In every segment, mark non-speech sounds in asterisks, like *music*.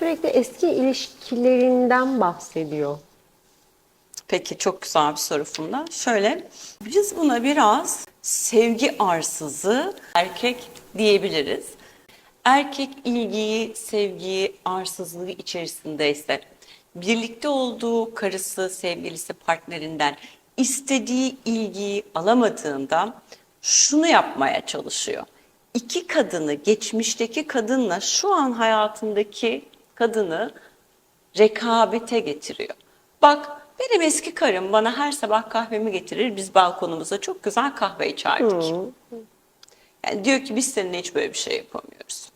sürekli eski ilişkilerinden bahsediyor. Peki çok güzel bir soru Funda. Şöyle biz buna biraz sevgi arsızı erkek diyebiliriz. Erkek ilgiyi, sevgiyi, arsızlığı içerisindeyse birlikte olduğu karısı, sevgilisi, partnerinden istediği ilgiyi alamadığında şunu yapmaya çalışıyor. İki kadını, geçmişteki kadınla şu an hayatındaki kadını rekabete getiriyor. Bak benim eski karım bana her sabah kahvemi getirir. Biz balkonumuza çok güzel kahve içerdik. Yani diyor ki biz seninle hiç böyle bir şey yapamıyoruz.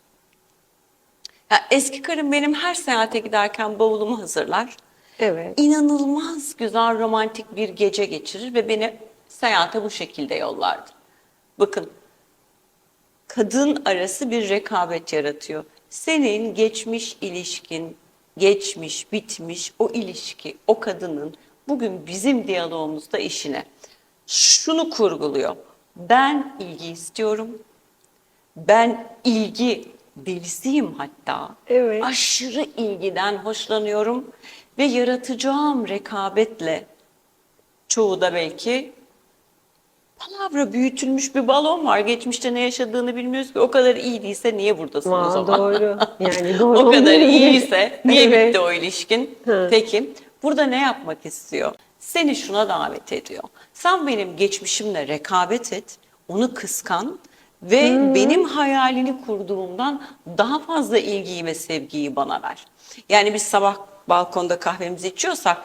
Ya eski karım benim her seyahate giderken bavulumu hazırlar. Evet. İnanılmaz güzel romantik bir gece geçirir ve beni seyahate bu şekilde yollardı. Bakın kadın arası bir rekabet yaratıyor. Senin geçmiş ilişkin, geçmiş, bitmiş o ilişki, o kadının bugün bizim diyalogumuzda işine şunu kurguluyor. Ben ilgi istiyorum. Ben ilgi delisiyim hatta. Evet. Aşırı ilgiden hoşlanıyorum ve yaratacağım rekabetle çoğu da belki palavra büyütülmüş bir balon var. Geçmişte ne yaşadığını bilmiyoruz ki. O kadar iyi değilse niye buradasın o Aa, zaman? doğru. *laughs* Yani doğru. o kadar iyiyse niye Evet. bitti o ilişkin? Hı. Peki burada ne yapmak istiyor? Seni şuna davet ediyor. Sen benim geçmişimle rekabet et, onu kıskan ve benim hayalini kurduğumdan daha fazla ilgiyi ve sevgiyi bana ver. Yani biz sabah balkonda kahvemizi içiyorsak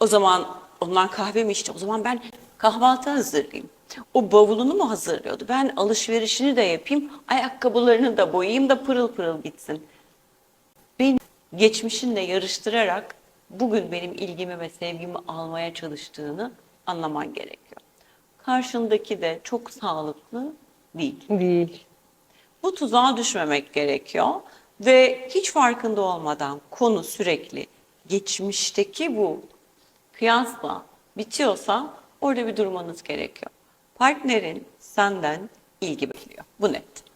o zaman ondan kahve mi içti? O zaman ben kahvaltı hazırlayayım. O bavulunu mu hazırlıyordu? Ben alışverişini de yapayım, ayakkabılarını da boyayayım da pırıl pırıl gitsin. Beni geçmişinle yarıştırarak bugün benim ilgimi ve sevgimi almaya çalıştığını anlaman gerekiyor. Karşındaki de çok sağlıklı değil. Değil. Bu tuzağa düşmemek gerekiyor ve hiç farkında olmadan konu sürekli geçmişteki bu kıyasla bitiyorsa orada bir durmanız gerekiyor. Partnerin senden ilgi bekliyor. Bu net.